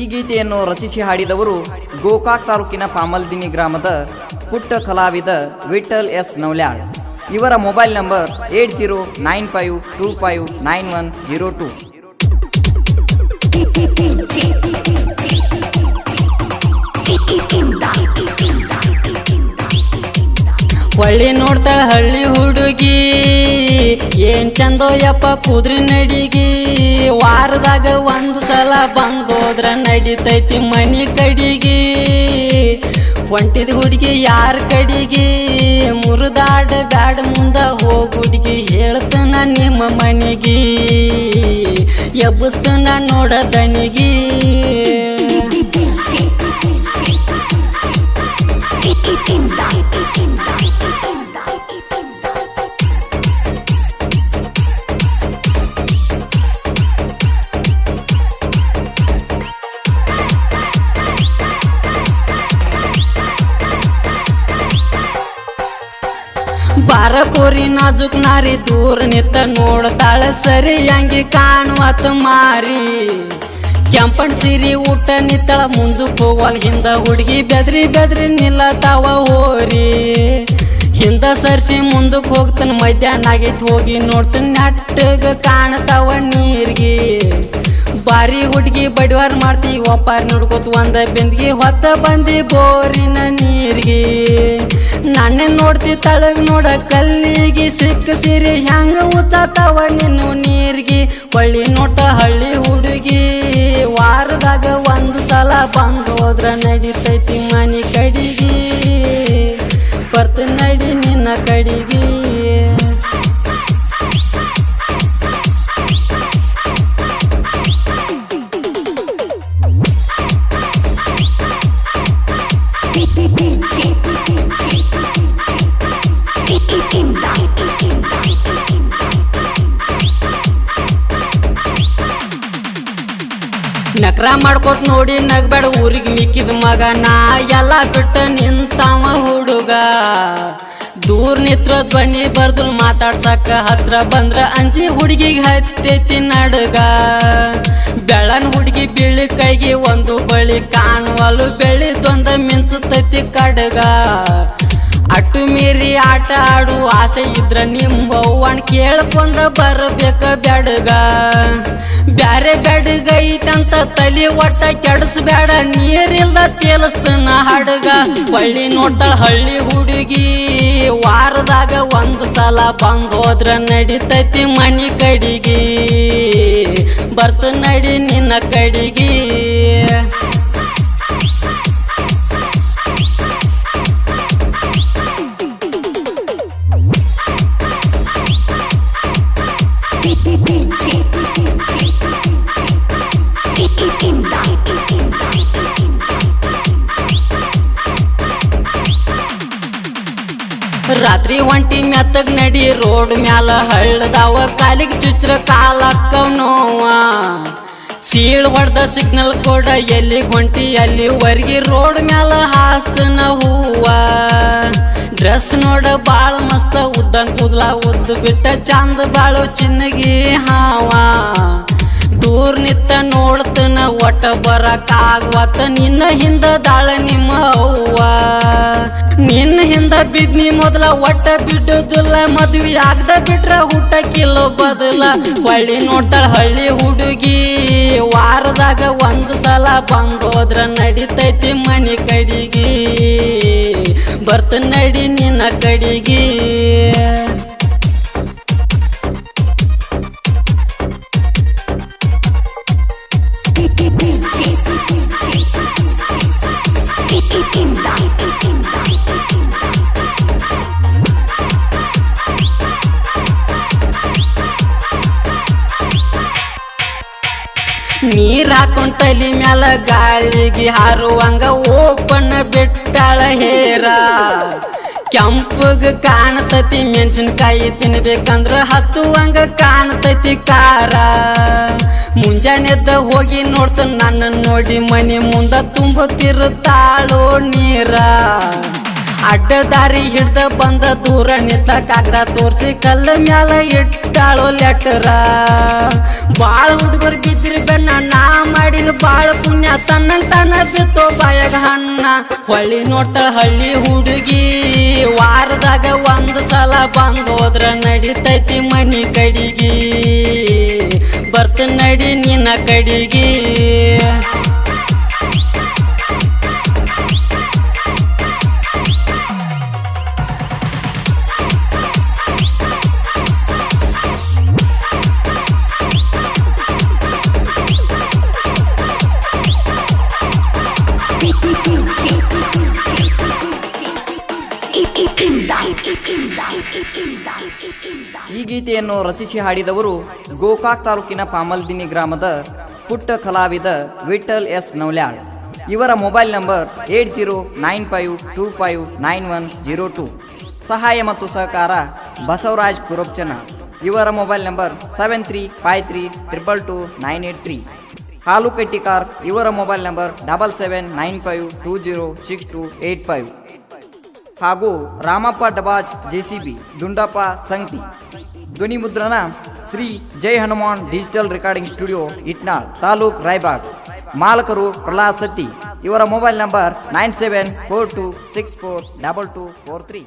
ಈ ಗೀತೆಯನ್ನು ರಚಿಸಿ ಹಾಡಿದವರು ಗೋಕಾಕ್ ತಾಲೂಕಿನ ಪಾಮಲ್ದಿನಿ ಗ್ರಾಮದ ಪುಟ್ಟ ಕಲಾವಿದ ವಿಠಲ್ ಎಸ್ ನವಲ್ಯಾಳ್. ಇವರ mobile number eight zero nine five two five nine one zero two. ಹೊಳ್ಳಿ ನೋಡ್ತಾಳ ಹಳ್ಳಿ ಹುಡುಗಿ. ಏನ್ ಚಂದೋ ಯಪ್ಪ ಕುದ್ರಿ ನಡಿಗಿ? ವಾರದಾಗ ಒಂದು ಸಲ ಬಂದೋದ್ರ ನಡಿತೈತಿ ಮನಿ ಕಡಿಗಿ. ಒಂಟಿದ ಹುಡುಗಿ ಯಾರ ಕಡಿಗಿ? ಮುರಿದಾಡ ಬ್ಯಾಡ ಮುಂದ ಹೋಗುಡ್ಗಿ ಹೇಳ್ತನ ನಿಮ್ಮ ಮನಿಗಿ. ಎಬ್ಬಸ್ತನ ನೋಡ ದನಿಗಿ ಬಾರಪುರಿ ನಾಜುಕ್ ನಾರಿ ದೂರ ನಿತ್ತ ನೋಡ್ತಾಳ, ಸರಿ ಹಂಗೆ ಕಾಣುವತ್ ಮಾರಿ. ಕೆಂಪಣ್ ಸಿರಿ ಊಟ ನಿತ್ತಳ ಮುಂದಕ್ಕೆ ಹೋಗಲ್ ಹಿಂದ ಹುಡುಗಿ ಬೆದ್ರಿ ಬೆದ್ರಿ ನಿಲ್ಲತಾವ ಹೋರಿ. ಹಿಂದ ಸರ್ಸಿ ಮುಂದಕ್ಕೆ ಹೋಗ್ತಾನ, ಮಧ್ಯಾಹ್ನ ಆಗೈತೆ ಹೋಗಿ ನೋಡ್ತಾನ, ನೆಟ್ಟಗ ಕಾಣ್ತಾವ ನೀರ್ಗಿ. ಬಾರಿ ಹುಡುಗಿ ಬಡವಾರ್ ಮಾಡ್ತಿ ಒಪ್ಪಾರ್ ನೋಡ್ಕೋತ ಒಂದ ಬೆಂದಿಗೆ, ಹೊತ್ತ ಬಂದಿ ಬೋರಿನ ನೀರಿಗೆ. ನಾನೇ ನೋಡ್ತಿ ತಳಗ್ ನೋಡ ಕಲ್ಲಿಗೆ ಸಿಕ್ಕ ಸಿರಿ ಹೆಂಗ ಉಚ್ಚಾತಾವ ನಿನ್ನು ನೀರಿಗೆ. ಹೊಳ್ಳಿ ನೋಡ್ತಾ ಹಳ್ಳಿ ಹುಡುಗಿ, ವಾರದಾಗ ಒಂದು ಸಲ ಬಂದು ಹೋದ್ರ ನಡಿತೈತಿ ಮನಿ ಕಡಿಗಿ ನಕ್ರ ಮಾಡ್ಕೋತ್ ನೋಡಿ ನಗ್ಬೇಡ, ಊರಿಗೆ ಮಿಕ್ಕಿದ ಮಗ ನಾ. ಎಲ್ಲ ಬಿಟ್ಟ ನಿಂತಾವ ಹುಡುಗ. ದೂರ ನಿತ್ರ ಧ್ವನಿ ಬರ್ದು ಮಾತಾಡ್ಸಕ್ಕ ಹತ್ರ ಬಂದ್ರ ಅಂಜಿ ಹುಡುಗಿಗೆ ಹತ್ತೈತಿ ನಡುಗ. ಬೆಳನ್ ಹುಡುಗಿ ಬೀಳಿ ಕೈಗೆ ಒಂದು ಬಳಿ ಕಾಣುವಲು ಬೆಳಿದೊಂದ ಮಿಂಚುತ್ತೈತಿ ಕಡಗ. ಆಟ ಆಡು ಆಸೆ ಇದ್ರ ನಿಮ್ಮ ಅವ್ವನ್ ಕೇಳ್ಕೊಂಡ ಬರಬೇಕ ಬೆಡಗ ಬ್ಯಾರೆ ಬೆಡಗ ಐತಂತ ತಲಿ ಒಟ್ಟ ಕೆಡಿಸ್ಬೇಡ, ನೀರಿಲ್ದ ತೇಲಸ್ತನ ಹಡಗ. ಹಳ್ಳಿ ನೋಡ್ತಾಳ ಹಳ್ಳಿ ಹುಡುಗಿ, ವಾರದಾಗ ಒಂದು ಸಲ ಬಂದ್ ಹೋದ್ರ ನಡಿತೈತಿ ಮನಿ ಕಡಿಗಿ. ಬರ್ತ ನಡಿ ನಿನ್ನ ಕಡಿಗಿ. ರಾತ್ರಿ ಒಂಟಿ ಮೆತ್ತಗ್ ನಡಿ ರೋಡ್ ಮ್ಯಾಲ ಹಳ್ಳದಾವ ಕಾಲಿಗೆ ಚುಚ್ರ ಕಾಲಕ್ಕವ್ ನೋವ ಸೀಳ್ ಹೊಡ್ದ ಸಿಗ್ನಲ್ ಕೊಡ ಎಲ್ಲಿ ಹೊಂಟಿ ಅಲ್ಲಿ ವರ್ಗಿ ರೋಡ್ ಮ್ಯಾಲ ಹಾಸ್ತನ ಹೂವ ಡ್ರೆಸ್ ನೋಡ ಬಾಳ ಮಸ್ತ ಉದ್ದನ್ ಕೂದಲ ಉದ್ದ ಬಿಟ್ಟ ಚಂದ ಬಾಳು ಚಿನ್ನಗಿ ಹಾವ. ದೂರ ನಿತ್ತ ನೋಡ್ತನ ಒಟ್ಟ ಬರಕಾಗ್ವತ್ತ ನಿನ್ನ ಹಿಂದ ದಾಳ ನಿಮ್ಮ ಅವ್ವ. ನಿನ್ನ ಹಿಂದ ಬಿದ್ನಿ ಮೊದಲ ಒಟ್ಟ ಬಿಡುದಿಲ್ಲ, ಮದ್ವಿ ಆಗದ ಬಿಟ್ರ ಕಿಲೋ ಬದಲ. ಹೊಳ್ಳಿ ನೋಡ್ತಾಳ ಹಳ್ಳಿ ಹುಡುಗಿ, ವಾರದಾಗ ಒಂದು ಸಲ ಬಂದೋದ್ರ ನಡಿತೈತಿ ಮನಿ ಕಡಿಗಿ. ಬರ್ತ ನಡಿ ನಿನ್ನ ಕಡಿಗಿ. ನೀರ್ ಹಾಕೊಂಡ್ ತಲಿ ಮ್ಯಾಲ ಗಾಳಿಗೆ ಹಾರುವಂಗ ಓಪನ್ ಬಿಟ್ಟಾಳ ಹೇರ. ಕೆಂಪಗ ಕಾಣತತಿ ಮೆಣಸಿನ್ಕಾಯಿ ತಿನ್ಬೇಕಂದ್ರ ಹತ್ತುವಂಗ ಕಾಣತತಿ ಕಾರ ಮುಂಜಾನೆದ್ದ ಹೋಗಿ ನೋಡ್ತ ನನ್ನ ನೋಡಿ ಮನೆ ಮುಂದ ತುಂಬುತ್ತಿರುತ್ತಾಳೋ ನೀರ. ಅಡ್ಡದಾರಿ ಹಿಡ್ದ ಬಂದ ದೂರ ನಿಂತ ಕಾಗ್ರ ತೋರ್ಸಿ ಕಲ್ಲ ಮ್ಯಾಲ ಇಟ್ಟಾಳು ಲೆಟರ. ಬಾಳ ಹುಡುಗರು ಬಿದ್ರಿ ಬೆನ್ನ, ನಾ ಮಾಡಿನ ಬಾಳ ಪುಣ್ಯ, ತನ್ನಂಗ ತಾನ ಬಿತ್ತೋ ಬಾಯಾಗ ಹಣ್ಣ. ಹೊಳ್ಳಿ ನೋಡ್ತಾಳ ಹಳ್ಳಿ ಹುಡುಗಿ, ವಾರದಾಗ ಒಂದ್ ಸಲ ಬಂದೋದ್ರ ನಡಿತೈತಿ ಮನಿ ಕಡಿಗಿ. ಬರ್ತ ನಡಿ ನಿನ್ನ ಕಡಿಗಿ. ಈ ಗೀತೆಯನ್ನು ರಚಿಸಿ ಹಾಡಿದವರು ಗೋಕಾಕ್ ತಾಲೂಕಿನ ಪಾಮಲ್ದಿನಿ ಗ್ರಾಮದ ಪುಟ್ಟ ಕಲಾವಿದ ವಿಠಲ್ ಎಸ್ ನೌಲ್ಯಾಳ್ ಇವರ mobile number eight zero nine five two five nine one zero two. ಸಹಾಯ ಮತ್ತು ಸಹಕಾರ ಬಸವರಾಜ್ ಕುರಬ್ಚನ ಇವರ mobile number seven three five three triple two nine eight three. ಹಾಲು ಕಟ್ಟಿಕಾರ್ ಇವರ mobile number double seven nine five two zero six two eight five. ಹಾಗೂ Ramappa Dabaj JCB, Dundappa Sangti ಧ್ವನಿ ಮುದ್ರಣ Shri Jai Hanuman digital recording studio, Itnal, taluk Raybag. ಮಾಲಕರು Prahlad Satti ಇವರ mobile number nine seven four two six four double two four three.